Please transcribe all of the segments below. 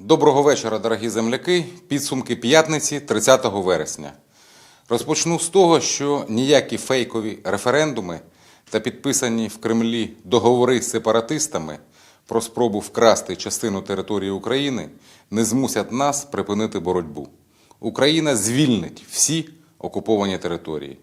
Доброго вечора, дорогі земляки. Підсумки п'ятниці 30 вересня. Розпочну з того, що ніякі фейкові референдуми та підписані в Кремлі договори з сепаратистами про спробу вкрасти частину території України не змусять нас припинити боротьбу. Україна звільнить всі окуповані території.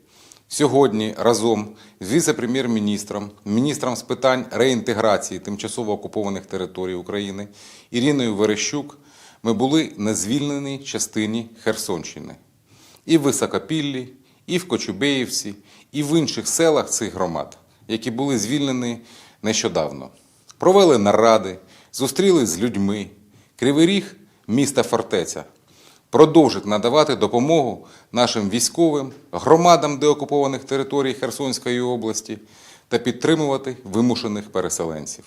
Сьогодні разом з віце-прем'єр-міністром, міністром з питань реінтеграції тимчасово окупованих територій України Іриною Верещук ми були на звільненій частині Херсонщини. І в Високопіллі, і в Кочубеївці, і в інших селах цих громад, які були звільнені нещодавно. Провели наради, зустрілись з людьми. Кривий Ріг – міста фортеця продовжить надавати допомогу нашим військовим, громадам деокупованих територій Херсонської області та підтримувати вимушених переселенців.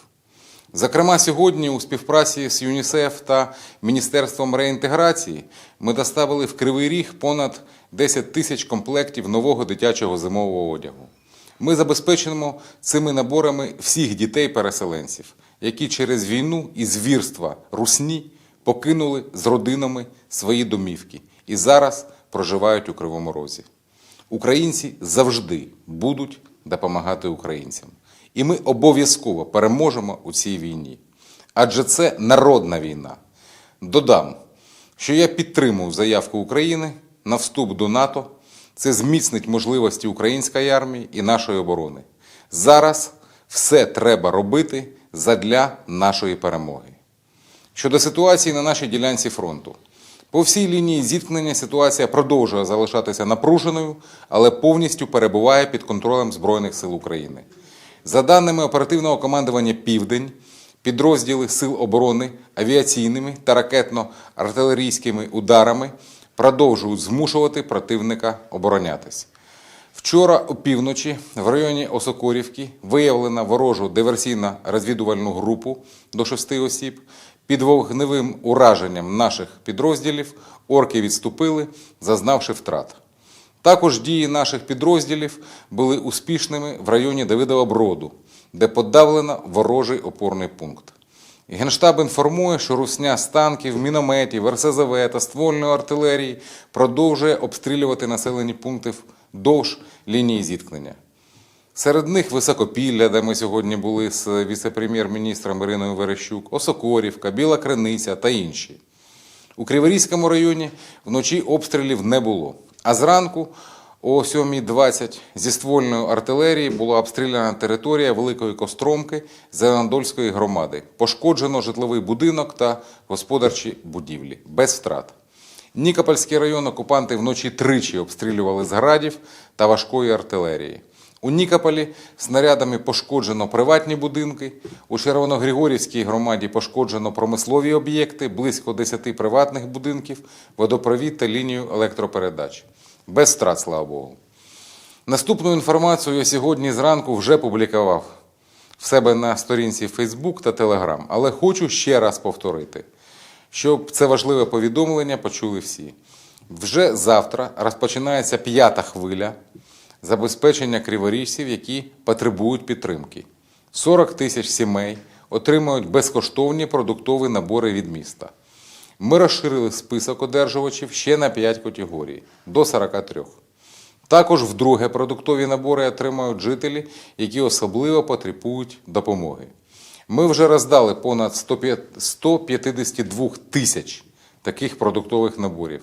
Зокрема, сьогодні у співпраці з ЮНІСЕФ та Міністерством реінтеграції ми доставили в Кривий Ріг понад 10 тисяч комплектів нового дитячого зимового одягу. Ми забезпечимо цими наборами всіх дітей-переселенців, які через війну і звірства русні покинули з родинами свої домівки і зараз проживають у Кривому Розі. Українці завжди будуть допомагати українцям. І ми обов'язково переможемо у цій війні. Адже це народна війна. Додам, що я підтримую заявку України на вступ до НАТО. Це зміцнить можливості української армії і нашої оборони. Зараз все треба робити задля нашої перемоги. Щодо ситуації на нашій ділянці фронту. По всій лінії зіткнення ситуація продовжує залишатися напруженою, але повністю перебуває під контролем Збройних сил України. За даними оперативного командування Південь, підрозділи Сил оборони авіаційними та ракетно-артилерійськими ударами продовжують змушувати противника оборонятись. Вчора опівночі в районі Осокорівки виявлено ворожу диверсійно-розвідувальну групу до шести осіб. Під вогневим ураженням наших підрозділів орки відступили, зазнавши втрат. Також дії наших підрозділів були успішними в районі Давидова Броду, де подавлено ворожий опорний пункт. Генштаб інформує, що русня з танків, мінометів, РСЗВ та ствольної артилерії продовжує обстрілювати населені пункти вдовж лінії зіткнення. Серед них Високопілля, де ми сьогодні були з віце-прем'єр-міністром Іриною Верещук, Осокорівка, Біла Криниця та інші. У Криворізькому районі вночі обстрілів не було. А зранку о 7.20 зі ствольної артилерії була обстріляна територія Великої Костромки Зеленодольської громади. Пошкоджено житловий будинок та господарчі будівлі без втрат. Нікопольський район окупанти вночі тричі обстрілювали з градів та важкої артилерії. У Нікополі снарядами пошкоджено приватні будинки. У Червоногригорівській громаді пошкоджено промислові об'єкти, близько 10 приватних будинків, водопровід та лінію електропередач. Без втрат, слава Богу. Наступну інформацію я сьогодні зранку вже публікував в себе на сторінці Facebook та Telegram, але хочу ще раз повторити, щоб це важливе повідомлення почули всі. Вже завтра розпочинається п'ята хвиля забезпечення криворіжців, які потребують підтримки. 40 тисяч сімей отримують безкоштовні продуктові набори від міста. Ми розширили список одержувачів ще на 5 категорій до 43. Також вдруге продуктові набори отримають жителі, які особливо потребують допомоги. Ми вже роздали понад 152 тисяч таких продуктових наборів,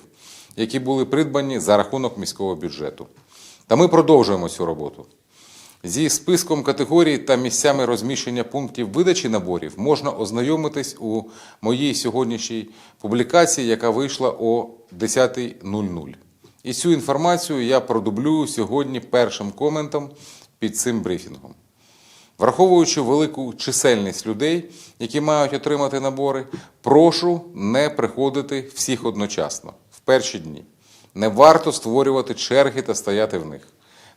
які були придбані за рахунок міського бюджету. Та ми продовжуємо цю роботу. Зі списком категорій та місцями розміщення пунктів видачі наборів можна ознайомитись у моїй сьогоднішній публікації, яка вийшла о 10.00. І цю інформацію я продублюю сьогодні першим коментом під цим брифінгом. Враховуючи велику чисельність людей, які мають отримати набори, прошу не приходити всіх одночасно в перші дні. Не варто створювати черги та стояти в них.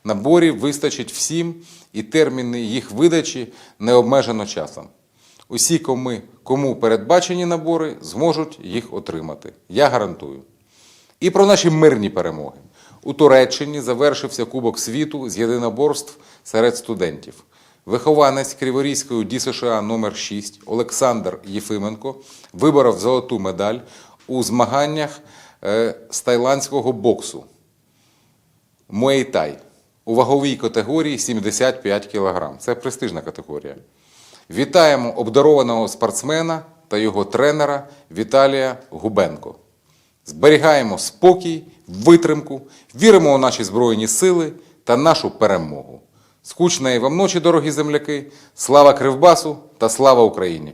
Наборів вистачить всім, і терміни їх видачі не обмежено часом. Усі, кому, передбачені набори, зможуть їх отримати. Я гарантую. І про наші мирні перемоги. У Туреччині завершився Кубок світу з єдиноборств серед студентів. вихованець Криворізької ДЮСШ номер 6 Олександр Єфименко виборов золоту медаль у змаганнях е, з тайландського боксу Муейтай у ваговій категорії 75 кг. Це престижна категорія. Вітаємо обдарованого спортсмена та його тренера Віталія Губенко. Зберігаємо спокій, витримку, віримо у наші Збройні сили та нашу перемогу. Скучної вам ночі, дорогі земляки! Слава Кривбасу та слава Україні!